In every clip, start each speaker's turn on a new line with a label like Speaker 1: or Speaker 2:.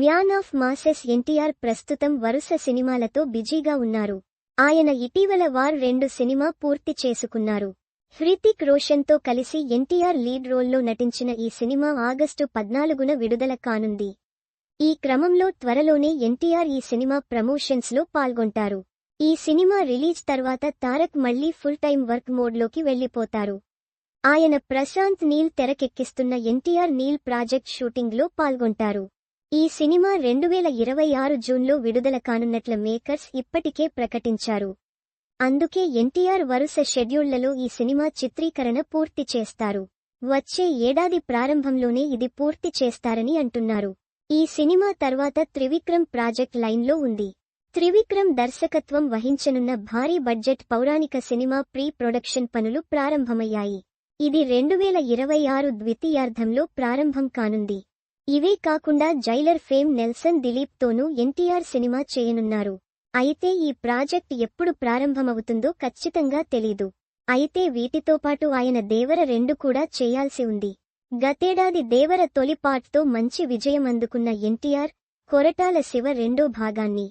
Speaker 1: Man of masses NTR ప్రస్తుతం వరుస సినిమాలతో బిజీగా ఉన్నారు. ఆయన ఇటీవల వార్ రెండు సినిమా పూర్తి చేసుకున్నారు. హృతిక్ రోషన్తో కలిసి ఎన్టీఆర్ లీడ్ రోల్లో నటించిన ఈ సినిమా ఆగస్టు పద్నాలుగున విడుదల కానుంది. ఈ క్రమంలో త్వరలోనే ఎన్టీఆర్ ఈ సినిమా ప్రమోషన్స్లో పాల్గొంటారు. ఈ సినిమా రిలీజ్ తర్వాత తారక్ మళ్ళీ ఫుల్ టైం వర్క్ మోడ్లోకి వెళ్ళిపోతారు ఆయన ప్రశాంత్ నీల్ తెరకెక్కిస్తున్న ఎన్టీఆర్ నీల్ ప్రాజెక్ట్ షూటింగ్లో పాల్గొంటారు. ఈ సినిమా రెండు వేల ఇరవై ఆరు జూన్లో విడుదల కానున్నట్ల మేకర్స్ ఇప్పటికే ప్రకటించారు. అందుకే ఎన్టీఆర్ వరుస షెడ్యూళ్ళలో ఈ సినిమా చిత్రీకరణ పూర్తి చేస్తారు. వచ్చే ఏడాది ప్రారంభంలోనే ఇది పూర్తి చేస్తారని అంటున్నారు. ఈ సినిమా తర్వాత త్రివిక్రమ్ ప్రాజెక్ట్ లైన్లో ఉంది. త్రివిక్రమ్ దర్శకత్వం వహించనున్న భారీ బడ్జెట్ పౌరాణిక సినిమా ప్రీ ప్రొడక్షన్ పనులు ప్రారంభమయ్యాయి. ఇది రెండువేల ఇరవై ఆరు ద్వితీయార్థంలో ప్రారంభం కానుంది. ఇవే కాకుండా జైలర్ ఫేమ్ నెల్సన్ దిలీప్ తోనూ ఎన్టీఆర్ సినిమా చేయనున్నారు. అయితే ఈ ప్రాజెక్ట్ ఎప్పుడు ప్రారంభమవుతుందో ఖచ్చితంగా తెలీదు. అయితే వీటితో పాటు ఆయన దేవర రెండు కూడా చేయాల్సి ఉంది. గతేడాది దేవర తొలి పార్ట్తో మంచి విజయం అందుకున్న ఎన్టీఆర్ కొరటాల శివ రెండో భాగాన్ని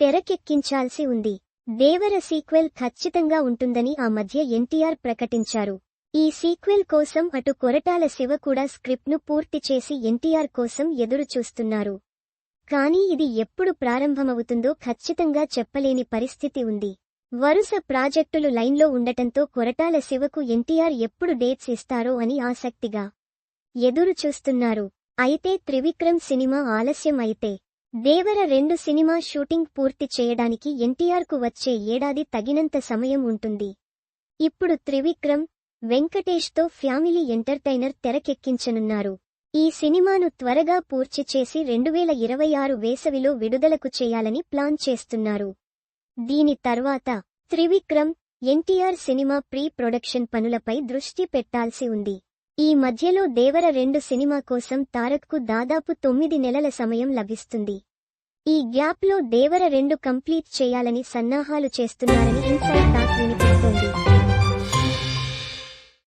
Speaker 1: తెరకెక్కించాల్సి ఉంది. దేవర సీక్వెల్ ఖచ్చితంగా ఉంటుందని ఆ మధ్య ఎన్టీఆర్ ప్రకటించారు. ఈ సీక్వెల్ కోసం అటు కొరటాల శివ కూడా స్క్రిప్ట్ను పూర్తి చేసి ఎన్టీఆర్ కోసం ఎదురు చూస్తున్నారు కానీ ఇది ఎప్పుడు ప్రారంభమవుతుందో ఖచ్చితంగా చెప్పలేని పరిస్థితి ఉంది. వరుస ప్రాజెక్టులు లైన్లో ఉండటంతో కొరటాల శివకు ఎన్టీఆర్ ఎప్పుడు డేట్స్ ఇస్తారో అని ఆసక్తిగా ఎదురు చూస్తున్నారు అయితే త్రివిక్రమ్ సినిమా ఆలస్యం అయితే దేవర రెండు సినిమా షూటింగ్ పూర్తి చేయడానికి ఎన్టీఆర్కు వచ్చే ఏడాది తగినంత సమయం ఉంటుంది. ఇప్పుడు త్రివిక్రమ్ వెంకటేష్తో ఫ్యామిలీ ఎంటర్టైనర్ తెరకెక్కించనున్నారు. ఈ సినిమాను త్వరగా పూర్తి చేసి రెండువేల ఇరవై ఆరు వేసవిలో విడుదలకు చేయాలని ప్లాన్ చేస్తున్నారు. దీని తర్వాత Trivikram NTR cinema pre production పనులపై దృష్టి పెట్టాల్సి ఉంది. ఈ మధ్యలో దేవర రెండు సినిమా కోసం తారక్కు దాదాపు తొమ్మిది నెలల సమయం లభిస్తుంది. ఈ గ్యాప్లో దేవర రెండు కంప్లీట్ చేయాలని సన్నాహాలు చేస్తున్నారని ఇన్సైడ్ టాక్ వినిపిస్తోంది.